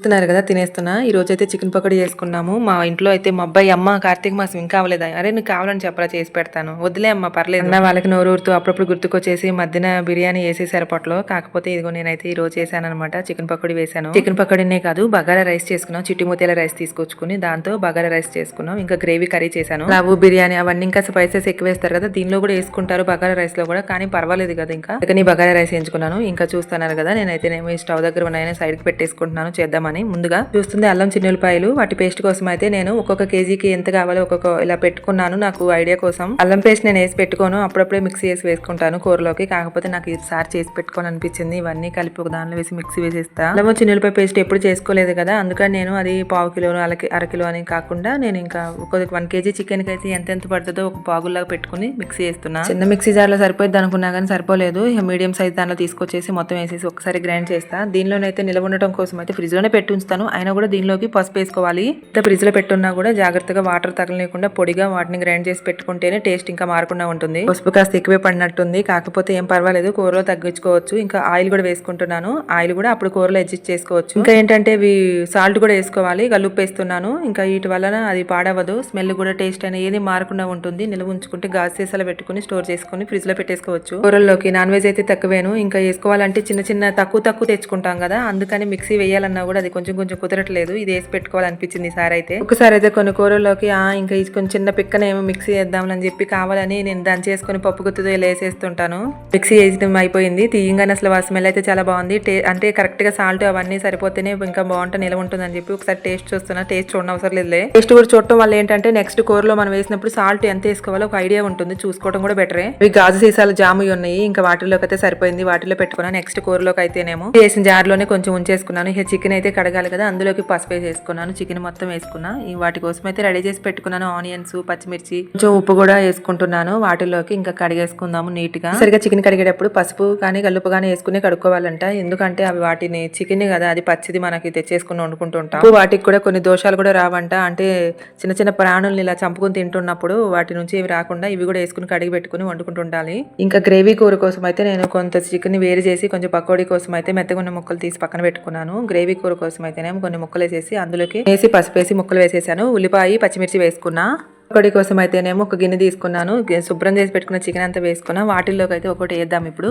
చూస్తున్నారు కదా తినేస్తున్నా. ఈ రోజు అయితే చికెన్ పకోడీ చేసుకున్నాము. మా ఇంట్లో అయితే మా అబ్బాయి అమ్మ కార్తీక మాసం ఇంకా అవ్వలేదా. అరే నువ్వు కావాలని చెప్పరా చేసి పెడతాను. వదిలే అమ్మ పర్లేదు. అన్న వాళ్ళకి నోరూరుతూ అప్పుడప్పుడు గుర్తుకొచ్చేసి మధ్యన బిర్యానీ వేసేసారు పొట్టలో కాకపోతే ఇదిగో నేనైతే ఈ రోజు చేశాను అనమాట చికెన్ పకోడీ వేశాను. చికెన్ పకోడీనే కాదు బగారా రైస్ చేసుకున్నాం. చిట్టిమూతేల రైస్ తీసుకొచ్చుకుని దాంతో బగారా రైస్ చేసుకున్నాం. ఇంకా గ్రేవీ కర్రీ చేశాను. లవ్ బిర్యానీ అవన్నీ ఇంకా స్పైసెస్ ఎక్కువ వేస్తారు కదా దీనిలో కూడా వేసుకుంటారు బగారా రైస్లో కూడా కానీ పర్వాలేదు కదా ఇంకా. అందుకని బగారా రైస్ ఎంచుకున్నాను ఇంకా చూస్తున్నారు కదా నేనైతే నేను స్టవ్ దగ్గర ఉన్నాయని సైడ్కి పెట్టేసుకుంటున్నాను చేద్దామని ముందుగా చూస్తుంది. అల్లం చిన్నులపాయలు వాటి పేస్ట్ కోసం అయితే నేను ఒక్కొక్క కేజీకి ఎంత కావాలో ఒక్కొక్క ఇలా పెట్టుకున్నాను. నాకు ఐడియా కోసం అల్లం పేస్ట్ నేను వేసి పెట్టుకోను. అప్పుడప్పుడే మిక్సీ వేసి వేసుకుంటాను కూరలోకి. కాకపోతే నాకు ఈసారి చేసి పెట్టుకోని అనిపించింది. ఇవన్నీ కలిపి ఒక దానిలో వేసి మిక్సీ వేసేస్తా. అల్లం చిన్నులపాయ పేస్ట్ ఎప్పుడు చేసుకోలేదు కదా. అందుకని నేను అది పావు కిలో అరకి అర కిలో అని కాకుండా నేను ఇంకా ఒక వన్ కేజీ చికెన్కి అయితే ఎంత ఎంత పడుతుందో ఒక పాగుల్లాగా పెట్టుకుని మిక్సీ వేస్తున్నా చిన్న మిక్సీ జార్లో సరిపోయింది అనుకున్నా కానీ సరిపోలేదు. మీడియం సైజ్ దానిలో తీసుకొచ్చేసి మొత్తం వేసేసి ఒకసారి గ్రైండ్ చేస్తా. దీనిలోనైతే నిలవ ఉండటం కోసం అయితే ఫ్రిడ్జ్లోనే పెట్టి ఉంచుతాను అయినా కూడా దీనిలోకి పసుపు వేసుకోవాలి. ఇంత ఫ్రిడ్జ్లో పెట్టున్నా కూడా జాగ్రత్తగా వాటర్ తగలలేకుండా పొడిగా వాటిని గ్రైండ్ చేసి పెట్టుకుంటేనే టేస్ట్ ఇంకా మారకుండా ఉంటుంది. పసుపు కాస్త ఎక్కువే పడినట్టుంది. కాకపోతే ఏం పర్వాలేదు. కూరలో తగ్గించుకోవచ్చు. ఇంకా ఆయిల్ కూడా వేసుకుంటున్నాను. ఆయిల్ కూడా అప్పుడు కూరలో అడ్జస్ట్ చేసుకోవచ్చు. ఇంకా ఏంటంటే ఇవి సాల్ట్ కూడా వేసుకోవాలి. గలుపు వేస్తున్నాను. ఇంకా వీటి వలన అది పాడవదు స్మెల్ కూడా టేస్ట్ అనేది ఏది మారకుండా ఉంటుంది. నిల్వ ఉంచుకుంటే గాజు సీసాలు పెట్టుకుని స్టోర్ చేసుకుని ఫ్రిడ్జ్లో పెట్టేసుకోవచ్చు. కూరల్లోకి నాన్ వెజ్ అయితే తక్కువేను. ఇంకా వేసుకోవాలంటే చిన్న చిన్న తక్కువ తక్కువ తెచ్చుకుంటాం కదా. అందుకని మిక్సీ వేయాలన్నా కూడా అది కొంచెం కొంచెం కుదరట్లేదు. ఇది వేసి పెట్టుకోవాలనిపించింది ఈసారి అయితే. ఒకసారి అయితే కొన్ని కూరల్లోకి ఆ ఇంకా ఈ కొంచెం చిన్న పిక్కనేమో మిక్సీ వేద్దామని చెప్పి కావాలని నేను దాన్ని చేసుకుని పప్పు గుత్తుతో ఇలా వేసేస్తుంటాను. మిక్సీ వేసడం అయిపోయింది. తీయంగానే అసలు ఆ స్మెల్ అయితే చాలా బాగుంది. టే అంటే కరెక్ట్గా సాల్ట్ అవన్నీ సరిపోతేనే ఇంకా బాగుంటే నిలవ ఉంటుందని చెప్పి ఒకసారి టేస్ట్ చూస్తున్నా. టేస్ట్ చూడడం అవసరం లేదులే. టేస్ట్ కూడా చూడటం వల్ల ఏంటంటే నెక్స్ట్ కూరలో మనం వేసినప్పుడు సాల్ట్ ఎంత వేసుకోవాలో ఒక ఐడియా ఉంటుంది. చూసుకోవడం కూడా బెటరే ఇవి గాజు సీసాలు జాము ఉన్నాయి. ఇంకా వాటిలోకి అయితే సరిపోయింది. వాటిలో పెట్టుకున్నా నెక్స్ట్ కూరలోకి అయితేనేమో. వేసిన జార్లోనే కొంచెం ఉంచేసుకున్నాను. ఇక చికెన్ అయితే కడగాలి కదా అందులోకి పసుపు వేసుకున్నాను చికెన్ మొత్తం వేసుకున్నా. వాటి కోసం అయితే రెడీ చేసి పెట్టుకున్నాను ఆనియన్స్ పచ్చిమిర్చి కొంచెం ఉప్పు కూడా వేసుకుంటున్నాను. వాటిలోకి ఇంకా కడిగేసుకుందాము నీట్గా సరిగా చికెన్ కడిగేటప్పుడు పసుపు కానీ కలుపు కానీ వేసుకుని కడుక్కోవాలంట. ఎందుకంటే అవి వాటిని చికెన్ కదా అది పచ్చిది మనకి తెచ్చేసుకుని వండుకుంటుంటాం. వాటికి కూడా కొన్ని దోషాలు కూడా రావంట. అంటే చిన్న చిన్న ప్రాణుల్ని ఇలా చంపుకుని తింటున్నప్పుడు వాటి నుంచి ఇవి రాకుండా ఇవి కూడా వేసుకుని కడిగి పెట్టుకుని వండుకుంటుండాలి. ఇంకా గ్రేవీ కూర కోసం అయితే నేను కొంత చికెన్ వేరు చేసి కొంచెం పకోడీ కోసం అయితే మెత్తగున్న ముక్కలు తీసి పక్కన పెట్టుకున్నాను. గ్రేవీ కూర కోసం అయితేనేమో కొన్ని ముక్కలు వేసేసి అందులోకి వేసి పసుపు వేసి ముక్కలు వేసేసాను. ఉల్లిపాయ పచ్చిమిర్చి వేసుకున్నా. పకోడీ కోసం అయితేనేమో ఒక గిన్నె తీసుకున్నాను. శుభ్రం చేసి పెట్టుకున్న చికెన్ అంతా వేసుకున్నా. వాటిల్లోకి అయితే ఒకటి వేద్దాం ఇప్పుడు.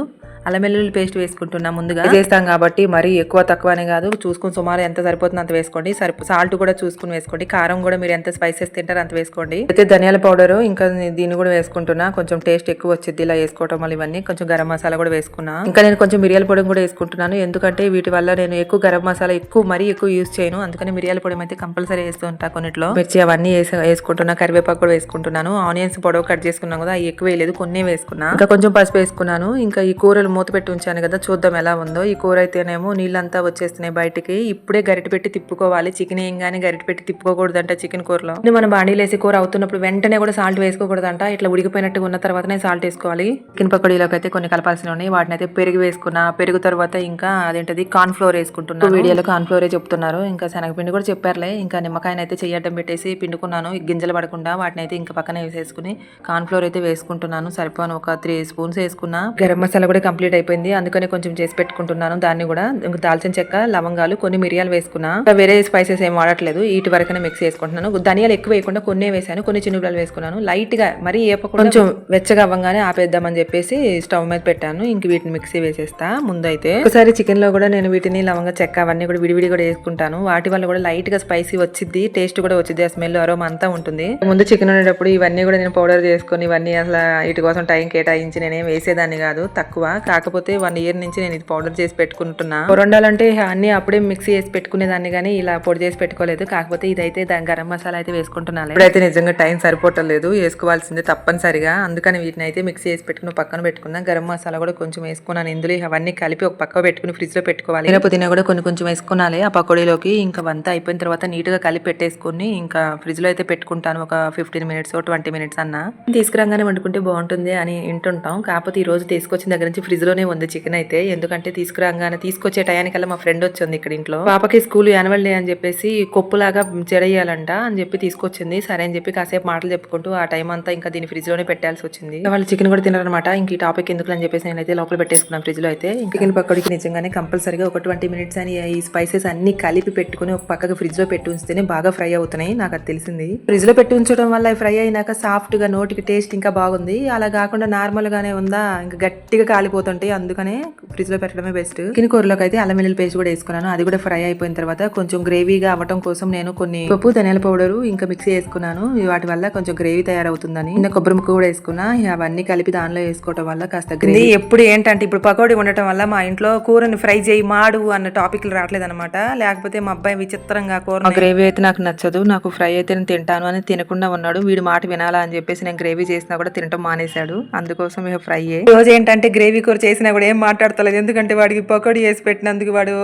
అల్లం వెల్లుల్లి పేస్ట్ వేసుకుంటున్నా ముందుగా. చేస్తాం కాబట్టి మరీ ఎక్కువ తక్కువ అని కాదు. చూసుకుని సుమారు ఎంత సరిపోతుందో అంత వేసుకోండి. సరిపో సాల్ట్ కూడా చూసుకుని వేసుకోండి. కారం కూడా మీరు ఎంత స్పైసెస్ తింటారో అంత వేసుకోండి. అయితే ధనియాల పౌడర్ ఇంకా దీన్ని కూడా వేసుకుంటున్నా. కొంచెం టేస్ట్ ఎక్కువ వచ్చింది ఇలా వేసుకోవటం వల్ల ఇవన్నీ. కొంచెం గరం మసాలా కూడా వేసుకున్నా. ఇంకా నేను కొంచెం మిరియాల పొడి కూడా వేసుకుంటున్నాను. ఎందుకంటే వీటి వల్ల నేను ఎక్కువ గరం మసాలా ఎక్కువ మరీ ఎక్కువ యూజ్ చేయను. అందుకని మిరియాల పొడి అయితే కంపల్సరీ వేస్తూ ఉంటా కొన్నిట్లో. మిర్చి అవన్నీ వేసి వేసుకుంటున్నా. కరివేపాకు కూడా వేసుకుంటున్నాను. ఆనియన్స్ పొడవు కట్ చేసుకున్నాం కదా ఎక్కువ వేయలేదు కొన్ని వేసుకున్నా. ఇంకా కొంచెం పసుపు వేసుకున్నాను. ఇంకా ఈ కూరలు మూత పెట్టి ఉంచాను కదా చూద్దాం ఎలా ఉందో. ఈ కూర అయితేనేమో నీళ్ళంతా వచ్చేస్తున్నాయి బయటికి. ఇప్పుడే గరిటె పెట్టి తిప్పుకోవాలి. చికెన్ ఏం గానీ గరిటె పెట్టి తిప్పుకోకూడదంట చికెన్ కూరలో. ఇది మన బాడీలో వేసి కూర అవుతున్నప్పుడు వెంటనే కూడా సాల్ట్ వేసుకోకూడదంట. ఇట్లా ఉడికిపోయినట్టుగా ఉన్న తర్వాతనే సాల్ట్ వేసుకోవాలి. చికెన్ పకోడీలోకి అయితే కొన్ని కలపాల్సిన ఉన్నాయి. వాటిని అయితే పెరుగు వేసుకున్నా. పెరుగు తర్వాత ఇంకా అదేంటది కార్న్ ఫ్లోర్ వేసుకుంటున్నాను. వీడియోలో కార్న్ ఫ్లోరే చెప్తున్నారు. ఇంకా శనగపిండి కూడా చెప్పారులే. ఇంకా నిమ్మకాయనైతే చేయడం పెట్టేసి పిండుకున్నాను. గింజలు పడకుండా వాటిని అయితే ఇంకా పక్కన వేసేసుకుని కార్న్ ఫ్లోర్ అయితే వేసుకుంటున్నాను. సరిపోను ఒక త్రీ స్పూన్స్ వేసుకున్నా. గరం మసాలా కూడా కంప్లీట్ అయిపోయింది. అందుకని కొంచెం చేసి పెట్టుకుంటున్నాను. దాన్ని కూడా ఇంకా దాల్చిన చెక్క లవంగాలు కొన్ని మిరియాలు వేసుకున్నా. ఇంకా వేరే స్పైసెస్ ఏం వాడట్లేదు. వీటి వరకనే మిక్స్ చేసుకుంటున్నాను. ధనియాలు ఎక్కువ వేయకుండా కొన్ని వేసాను. కొన్ని చిన్నులు వేసుకున్నాను. లైట్గా మరీ ఏపకుండా కొంచెం వెచ్చగా అవ్వగానే ఆపేద్దామని చెప్పేసి స్టవ్ మీద పెట్టాను. ఇంక వీటిని మిక్సీ వేసేస్తా ముందైతే. ఒకసారి చికెన్లో కూడా నేను వీటిని లవంగా చెక్క అవన్నీ కూడా విడివిడి కూడా వేసుకుంటాను. వాటి వల్ల కూడా లైట్గా స్పైసీ వచ్చింది టేస్ట్ కూడా వచ్చింది ఆ స్మెల్ అరోమా అంతా ఉంటుంది. ముందు చికెన్ ఉండేటప్పుడు ఇవన్నీ కూడా నేను పౌడర్ చేసుకొని ఇవన్నీ అసలు వీటి కోసం టైం కేటాయించి నేనేం వేసేదాన్ని కాదు తక్కువ. కాకపోతే వన్ ఇయర్ నుంచి నేను ఇది పౌడర్ చేసి పెట్టుకుంటున్నా. వండాలంటే అన్నీ అప్పుడే మిక్సీ చేసి పెట్టుకునేదాన్ని కానీ ఇలా పొడి చేసి పెట్టుకోలేదు. కాకపోతే ఇదైతే దాని గరం మసాలా అయితే వేసుకుంటున్నాను ఇప్పుడైతే నిజంగా టైం సరిపోవట్లేదు వేసుకోవాల్సిందే తప్పనిసరిగా. అందుకని వీటిని అయితే మిక్సీ చేసి పెట్టుకుని పక్కన పెట్టుకున్నా. గరం మసాలా కూడా కొంచెం వేసుకున్నాను. ఇందులో అవన్నీ కలిపి ఒక పక్క పెట్టుకుని ఫ్రిడ్జ్లో పెట్టుకోవాలి. ఇలా పుదీనా కూడా కొన్ని కొంచెం వేసుకున్నాలి. ఆ పకోడీలోకి ఇంకా వంత అయిపోయిన తర్వాత నీట్గా కలిపి పెట్టేసుకుని ఇంకా ఫ్రిడ్జ్లో అయితే పెట్టుకుంటాను. ఒక ఫిఫ్టీన్ మినిట్స్ ట్వంటీ మినిట్స్ అన్న. తీసుకురాగానే వండుకుంటే బాగుంటుంది అని వింటుంటాం. కాకపోతే ఈ రోజు తీసుకొచ్చిన దగ్గర నుంచి ఫ్రిడ్జ్లోనే ఉంది చికెన్ అయితే. ఎందుకంటే తీసుకురాగానే తీసుకొచ్చే టయానికల్లా మా ఫ్రెండ్ వచ్చింది ఇక్కడ ఇంట్లో. పాపకి స్కూల్ యాన్యువల్ డే అని చెప్పేసి కొప్పులాగా చెడయ్యాలంట అని చెప్పి తీసుకొచ్చింది. సరే అని చెప్పి కాసేపు మాటలు చెప్పుకుంటూ ఆ టైం అంతా ఇంకా దీని ఫ్రిడ్జ్లోనే పెట్టాల్సి వచ్చింది. వాళ్ళు చికెన్ కూడా తినారనమాట ఇంక ఈ టాపిక్ ఎందుకు అని చెప్పేసి నేనైతే లోపల పెట్టేసుకున్నాను ఫ్రిడ్జ్లో అయితే. చికెన్ పక్కడికి నిజంగానే కంపల్సరీగా ఒక ట్వంటీ మినిట్స్ అని ఈ స్పైసెస్ అన్ని కలిపి పెట్టుకుని ఒక పక్కకు ఫ్రిడ్జ్లో పెట్టి ఉంచితేనే బాగా ఫ్రై అవుతున్నాయి. నాకు అది తెలిసింది. ఫ్రిడ్జ్లో పెట్టి ఉంచడం వల్ల ఫ్రై అయినాక సాఫ్ట్గా నోటికి టేస్ట్ ఇంకా బాగుంది. అలా కాకుండా నార్మల్ గానే ఉందా? ఇంకా గట్టిగా కాలిపోతుంటాయి అందుకనే ఫ్రిడ్జ్లో పెట్టడమే బెస్ట్. చికెన్ కూరలోకి అయితే అల్లం వెల్లుల్లి పేస్ట్ కూడా వేసుకున్నాను. అది కూడా ఫ్రై అయిపోయిన తర్వాత కొంచెం గ్రేవీగా అవ్వటం కోసం నేను కొన్ని పప్పు ధనియాల పౌడర్ ఇంకా మిక్సీ వేసుకున్నాను. వాటి వల్ల కొంచెం గ్రేవీ తయారవుతుందని. ఇంకా కొబ్బరి ముక్క కూడా వేసుకున్నా. అవన్నీ కలిపి దానిలో వేసుకోవడం వల్ల కాస్త గ్రేవీ ఎప్పుడు ఏంటంటే ఇప్పుడు పకోడీ ఉండటం వల్ల మా ఇంట్లో కూరని ఫ్రై చేయి మాడు అన్న టాపిక్లు రావట్లేదు అనమాట లేకపోతే మా అబ్బాయి విచిత్రంగా కూర గ్రేవీ అయితే నాకు నచ్చదు. నాకు ఫ్రై అయితే నేను తింటాను అని తినకుండా ఉన్నాడు. వీడి మాట వినాలా అని చెప్పేసి నేను గ్రేవీ చేసినా కూడా తినటం మానేశాడు. అందుకోసం ఇక ఫ్రై రోజు ఏంటంటే గ్రేవీ కూర చేసినా కూడా ఏం మాట్లాడతలేదు. ఎందుకంటే వాడికి పకోడీ వేసి పెట్టినందుకు వాడు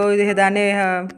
దాన్ని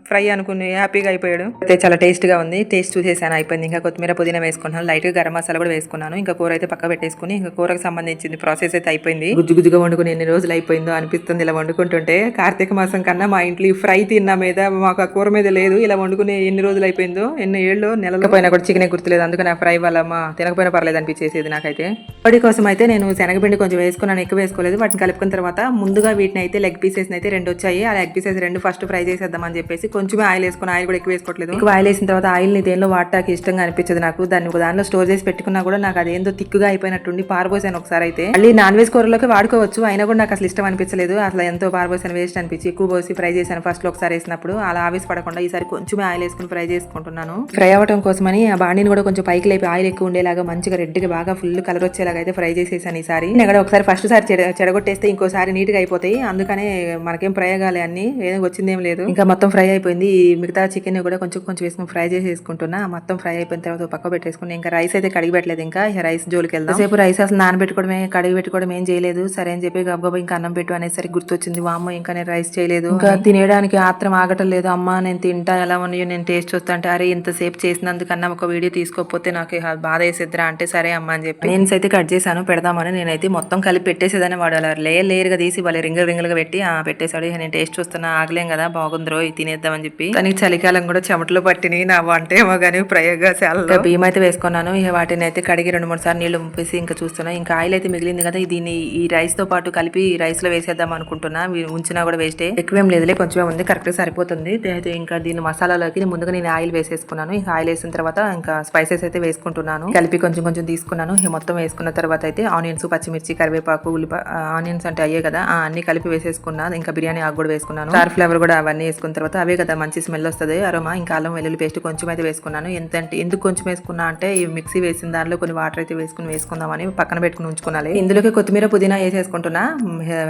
ఫ్రై అనుకుని హ్యాపీగా అయిపోయాడు. అయితే చాలా టేస్ట్గా ఉంది. టేస్ట్ చూసేసాను అయిపోయింది. ఇంకా కొత్తిమీర పుదీనా వేసుకున్నాను. లైట్గా గరం మసాలా కూడా వేసుకున్నాను. ఇంకా కూర అయితే పక్క పెట్టేసుకుని ఇంకా కూరకు సంబంధించింది ప్రాసెస్ అయితే అయిపోయింది. గుజ్జు గుజ్జుగా వండుకుని ఎన్ని రోజులు అయిపోయిందో అనిపిస్తుంది ఇలా వండుకుంటుంటే. కార్తీక మాసం కన్నా మా ఇంట్లో ఈ ఫ్రై తిన్న మీద మాకు ఆ కూర మీద లేదు. ఇలా వండుకుని ఎన్ని రోజులు అయిపోయిందో ఎన్ని ఏళ్ళు నెలల పైన కూడా చికెన్ గుర్తులేదు. అందుకని ఆ ఫ్రై వల్ల మా తినకపోయినా పర్లేదు అనిపించేసేది నాకైతే. పొడి కోసం అయితే నేను శనగపిండి కొంచెం వేసుకున్నాను ఎక్కువ వేసుకోలేదు. వాటిని కలుపుకున్న తర్వాత ముందుగా వీటిని అయితే లెగ్ పీసెస్ అయితే రెండు వచ్చాయి. ఆ లెగ్ పీసెస్ రెండు ఫస్ట్ ఫ్రై చేసేద్దామని చెప్పేసి కొంచెమే ఆయిల్ వేసుకుని ఆయిల్ కూడా ఎక్కువ వేసుకోవట్లేదు. ఎక్కువ ఆయిల్ వేసిన తర్వాత ఆయిల్ని దేనిలో వాడటానికి ఇష్టంగా అనిపించదు నాకు. దాన్ని ఒక దానిలో స్టోర్ చేసి పెట్టుకున్నా కూడా నాకు అదేందో తిక్కుగా అయిపోయినట్టుండి పారబోసాను ఒకసారి అయితే. మళ్ళీ నాన్ వెజ్ కూరలోకి వాడుకోవచ్చు. అయినా కూడా నాకు అసలు ఇష్టం అనిపించలేదు. అసలు ఎంతో పారబోసాను వేస్ట్ అనిపించి ఎక్కువ పోసి ఫ్రై చేశాను ఫస్ట్లో ఒకసారి వేసినప్పుడు. అలా ఆవేశ పడకుండా ఈసారి కొంచెమే ఆయిల్ వేసుకుని ఫ్రై చేసుకుంటున్నాను. ఫ్రై అవ్వడం కోసమని ఆ బాండిని కూడా కొంచెం పైకి లేపి ఆయిల్ ఎక్కువ ఉండేలాగా మంచిగా రెడ్గా బాగా ఫుల్ కలర్ వచ్చేలాగా అయితే ఫ్రై చేసేసాను ఈసారి. నేను అక్కడ ఒకసారి ఫస్ట్ సారి చెడ చెడగొట్టేస్తే ఇంకోసారి నీట్గా అయిపోతాయి. అందుకనే మనకేం ప్రయోగాలే అన్ని ఏదో వచ్చిందేం లేదు. ఇంకా మొత్తం ఫ్రై అయిపోయింది. ఈ మిగతా చికెన్ కూడా కొంచెం కొంచెం వేసుకుని ఫ్రై చేసేసుకుంటున్నా. మొత్తం ఫ్రై అయిపోయిన తర్వాత పక్క పెట్టేసుకుని ఇంకా రైస్ అయితే కడిగి పెట్టలేదు ఇంకా. రైస్ జోలికి వెళ్దాం. సేపు రైస్ అసలు నానబెట్టుకోవడమే కడిగి పెట్టుకోవడం ఏం చేయలేదు. సరే అని చెప్పి గబ్బగా ఇంకా అన్నం పెట్టు అనేసరికి గుర్తొచ్చింది. వామ్మ ఇంకా నేను రైస్ చేయలేదు. ఇంకా తినేయడానికి ఆత్రం ఆగటం లేదు. అమ్మ నేను తింటా ఎలా ఉన్నాయో నేను టేస్ట్ చూస్తా అంటే అరే ఇంతసేపు చేసినందుకన్నా ఒక వీడియో తీసుకోకపోతే నాకు ఇక బాధ వేసేద్దరా అంటే సరే అమ్మ అని చెప్పి. నేను అయితే కట్ చేశాను పెడదామని నేనైతే మొత్తం కలిపి పెట్టేసేదాన్ని. వాడు అలా లేయర్ లేయర్గా తీసి వాళ్ళు రింగల్ రింగల్గా పెట్టి ఆ పెట్టేశాడు. ఇక నేను టేస్ట్ చూస్తున్నా ఆగలేం కదా బాగుందిరో ఇది తినేద్దామని చెప్పి. కానీ చలికాలం కూడా చెమటలు పట్టినాయి నా వంట ఏమో కానీ ప్రయోగశాలలో. బియ్యం అయితే వేసుకున్నాను. ఇక వాటిని అయితే కడిగి రెండు మూడు సార్లు నీళ్ళు ముంపేసి ఇంకా చూస్తున్నా. ఇంకా ఆయిల్ అయితే మిగిలింది కదా దీన్ని ఈ రైస్తో పాటు కలిపి రైస్లో వేసేద్దాం అనుకుంటున్నా. ఉంచినా కూడా వేస్టే ఎక్కువేం లేదులే కొంచెమే ఉంది కరెక్ట్ సరిపోతుంది. అయితే ఇంకా దీని మసాలాలోకి ముందుగా నేను ఆయిల్ వేసేసుకున్నాను. ఇంకా ఆయిల్ వేసిన తర్వాత ఇంకా స్పైసెస్ అయితే వేసుకుంటున్నాను. కలిపి కొంచెం కొంచెం తీసుకున్నాను. మొత్తం వేసుకున్న తర్వాత అయితే ఆనియన్స్ పచ్చిమిర్చి కరివేపాకు ఉల్లిపాయ ఆనియన్స్ అంటే అయ్యే కదా. ఆ అన్ని కలిపి వేసేసుకున్నా. ఇంకా బిర్యానీ ఆకు కూడా వేసుకున్నాను. స్టార్ ఫ్లేవర్ కూడా అవన్నీ వేసుకున్న తర్వాత అవే కదా మంచి స్మెల్ వస్తుంది అరోమా. ఇంకా అల్లం వెల్లుల్లి పేస్ట్ కొంచెం అయితే వేసుకున్నాను. ఎంత ఎందుకు కొంచెం వేసుకున్నా అంటే ఈ మిక్సీ వేసిన దానిలో కొన్ని వాటర్ అయితే వేసుకుని వేసుకుందామని పక్కన పెట్టుకుని ఉంచుకున్నాలి. ఇందులోకి కొత్తిమీర పుదీనా వేసేసుకుంటున్నా.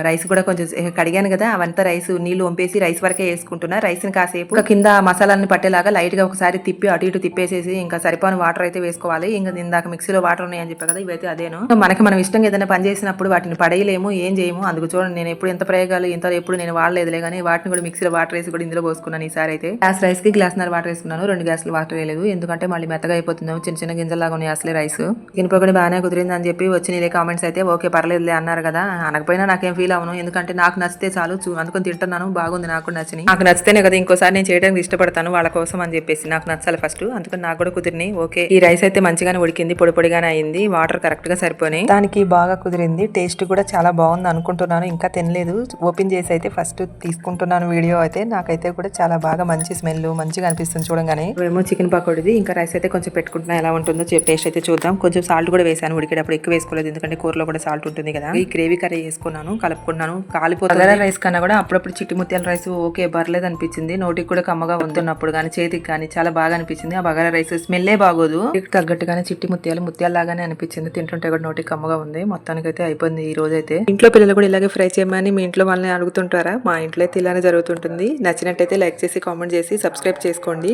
రైస్ కూడా కొంచెం కడిగాను కదా అవంతా రైస్ నీళ్ళు వంపేసి రైస్ వరకే వేసుకుంటున్నా. రైస్ని కాసేపు కింద మసాలాన్ని పట్టేలాగా లైట్గా ఒకసారి తిప్పి అటు ఇటు తిప్పేసేసి ఇంకా సరిపోని వాటర్ అయితే వేసుకోవాలి. ఇంకా ఇందాక మిక్సీలో వాటర్ ఉన్నాయని చెప్పా కదా ఇవైతే అదేను. మనకి మనం ఇష్టంగా ఏదైనా పని చేసినప్పుడు వాటిని పడేయలేము ఏం చేయము. అందుకు చూడండి నేను ఎప్పుడు ఎంత ప్రయోగాలు ఎంత ఎప్పుడు నేను వాడలేదులే కానీ వాటిని కూడా మిక్సీలో వాటర్ వేసి కూడా ఇందులో పోసుకున్నాను ఈసారి అయితే. గ్లాస్ రైస్కి గ్లాస్ నర వాటర్ వేసుకున్నాను. రెండు గ్లాసులు వాటర్ వేయలేదు. ఎందుకంటే మళ్ళీ మెత్తగా అయిపోతుందేమో చిన్న చిన్న గింజలాగా ఉన్నాయి అసలే రైస్. గినిపోకడి బాగానే కుదిరింది అని చెప్పి వచ్చిన ఇదే కామెంట్స్ అయితే. ఓకే పర్లేదులే అన్నారు కదా. అనకపోయినా నాకేం ఫీల్ అవను ఎందుకంటే నాకు నచ్చితే చాలు. చూ అందుకొని తింటున్నాను. బాగుంది నాకు నచ్చిన నాకు నచ్చితేనే కదా ఇంకోసారి నేను చేయడానికి ఇష్టపడతాను వాళ్ళ కోసం అని చెప్పేసి. నాకు నచ్చాలి ఫస్ట్ అందుకని నాకు కూడా కుదిరినాయి. ఓకే ఈ రైస్ అయితే అయితే మంచిగానే ఉడికింది పొడి పొడిగానే అయింది. వాటర్ కరెక్ట్గా సరిపోయి దానికి బాగా కుదిరింది. టేస్ట్ కూడా చాలా బాగుంది అనుకుంటున్నాను. ఇంకా తినలేదు. ఓపెన్ చేసి అయితే ఫస్ట్ తీసుకుంటున్నాను వీడియో అయితే. నాకైతే కూడా చాలా బాగా మంచి స్మెల్ మంచిగా అనిపిస్తుంది చూడంగానే. మేము చికెన్ పకోడీది. ఇంకా రైస్ అయితే కొంచెం పెట్టుకుంటున్నా. ఎలా ఉంటుందో టేస్ట్ అయితే చూద్దాం. కొంచెం సాల్ట్ కూడా వేసాను ఉడికేటప్పుడు. ఎక్కువ వేసుకోలేదు. ఎందుకంటే కూరలో కూడా సాల్ట్ ఉంటుంది కదా. ఈ గ్రేవీ కర్రీ వేసుకున్నాను కలుపుకున్నాను. కాలిపోతుంది. రైస్ కన్నా కూడా అప్పుడప్పుడు చిట్టి ముత్యాల రైస్ ఓకే బర్లేదు అనిపించింది. నోటికి కూడా కమ్మగా ఉంటున్నప్పుడు కానీ చేతికి కానీ చాలా బాగా అనిపించింది. ఆ బగారా రైస్ స్మెల్లే బాగోదు. తగ్గట్టుగానే చిట్టి ముత్యాలు ముత్యాల లాగానే అనిపించింది. తింటుంటే కూడా నోటికి కమ్మగా ఉంది. మొత్తానికి అయితే అయిపోయింది ఈ రోజు అయితే ఇంట్లో పిల్లలు కూడా ఇలాగే ఫ్రై చేయమని మీ ఇంట్లో వాళ్ళని అడుగుతుంటారా? మా ఇంట్లో అయితే ఇలానే జరుగుతుంటుంది. నచ్చినట్టయితే లైక్ చేసి కామెంట్ చేసి సబ్స్క్రైబ్ చేసుకోండి.